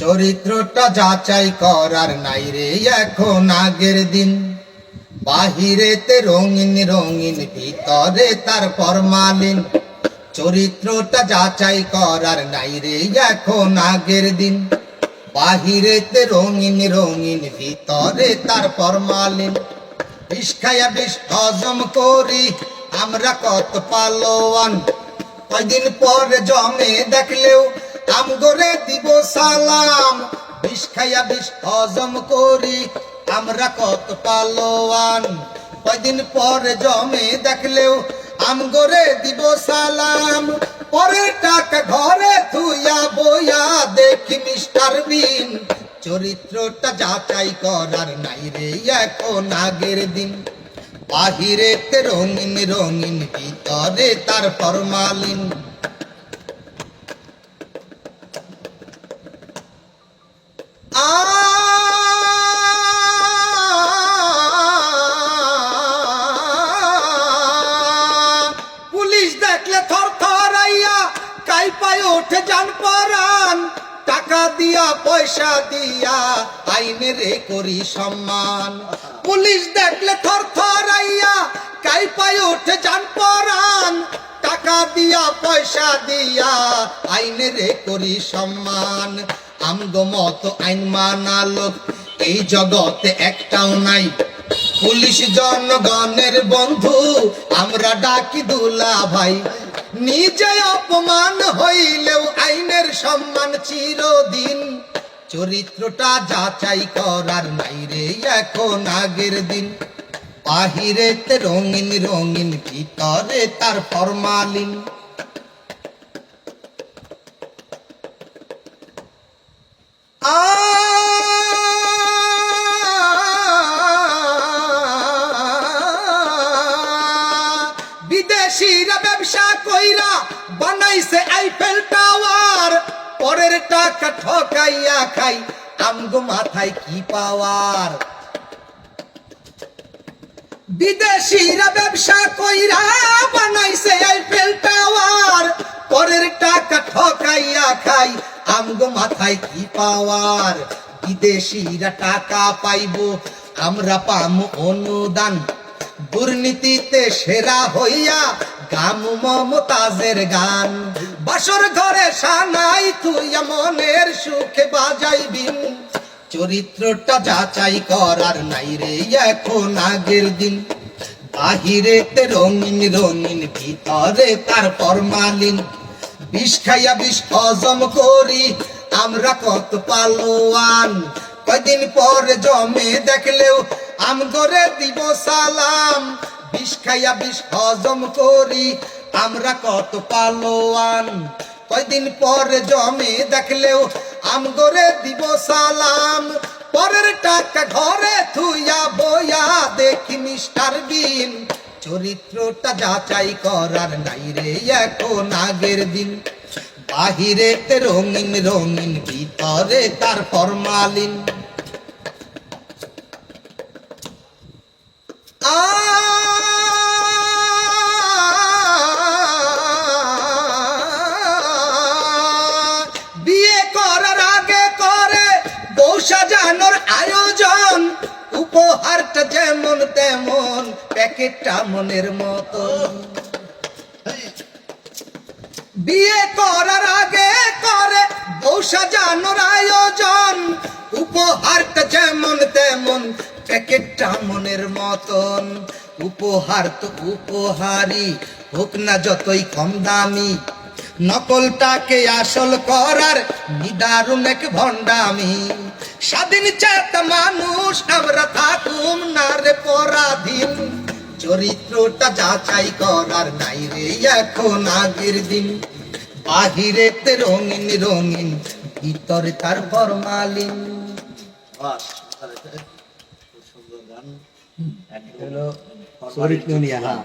চরিত্রটা যাচাই করার নাই রে, এখন আগের দিন। বাহিরেতে রঙিন রঙিন, ভিতরে তার ফরমালিন। চরিত্রটা যাচাই করার নাই রে, এখন আগের দিন। বাহিরেতে রঙিন রঙিন, ভিতরে তার ফরমালিন। বিষ খাইয়া বিষ হজম করি, আমরা কত পালোয়ান। কয়দিন পর জমে দেখলেও আম গরে দিব সালাম, বিষ খাইয়া বিষ হজম করি। আমরা কত পালোয়ান, কয়দিন পরে জমে দেখলেও আম গরে দিব সালাম। পরে টাকা ঘরে থুইয়া বইয়া দেখি মিস্টার বিন। চরিত্রটা যাচাই করার নাই রে এখন আগের দিন। বাহিরেতে রঙিন রঙিন ভিতরে তার ফরমালিন। পুলিশ দেখলে থর থরাইয়া কাই পায় ওঠে যান পরান টাকা দিয়া, পয়সা দিয়া, আইনে রে করি সম্মান। পুলিশ দেখলে থর থরাইয়া কাই পায় ওঠে যান পরান টাকা দিয়া, পয়সা দিয়া, আইনে রে করি সম্মান। আমগো মতো আইন মানা লোক, এই জগতে একটাও নাই। পুলিশ জনগণের বন্ধু, আমরা ডাকি দুলা ভাই। নিজে অপমান হইলেও আইনের সম্মান চিরদিন। চরিত্রটা যাচাই করার নাই রে এখন আগের দিন। বাহিরেতে রঙিন রঙিন ভিতরে তার ফরমালিন। বিদেশিরা ব্যবসা কইরা বানাইছে আইফেল টাওয়ার পরের টাকা ঠকাইয়া খাই, আমগো মাথায় কি পাওয়ার? বিদেশিরা ব্যবসা কইরা বানাইছে আইফেল টাওয়ার পরের টাকা ঠকাইয়া খাই, আমগো মাথায় কি পাওয়ার? বিদেশিরা টাকা পাইবো, আমরা পামু অনুদান। দুর্নীতিতে সেরা হইয়া গাম মমতাজের গান। বাসর ঘরে সানাই মনের সুখে চরিত্রটা যাচাই করার নাই রে, এখন আগের দিন। বাহিরেতে রঙিন রঙিন ভিতরে তার ফরমালিন বিষ খাইয়া বিষ হজম করি, আমরা কত পালোয়ান। কয়দিন পর জমে দেখলেও আম করে দিব সালাম, বিষ খাইয়া বিষ হজম করি। আমরা কত পালোয়ান, কয়দিন পরে জমে দেখলেও আম করে দিব সালাম। পরের টাকা ঘরে থুইয়া বইয়া দেখি মিস্টার বিন। চরিত্রটা যাচাই করার নাই রে এখন আগের দিন। বাহিরেতে রঙিন রঙিন ভিতরে তার ফরমালিন সাজানোর আয়োজন, উপহারটা যেমন তেমন, প্যাকেটটা মনের মতন বিয়ে করার আগে করে, বউ সাজানোর আয়োজন, উপহারটা যেমন তেমন, প্যাকেটটা মনের মতন। উপহার তো উপহারই, হোক না যতই কম দামি নকলটাকে আসল করার নিদারুণ এক ভণ্ডামি। স্বাধীন চেত মানুষ, আমরা থাকুম না রে পরাধীন। চরিত্রটা যাচাই করার নাই রে এখন আগের দিন। বাহিরেতে রঙিন রঙিন, ভিতরে তার ফরমালিন সুন্দর গান। হলো চরিত্র নিয়ে হ্যাঁ।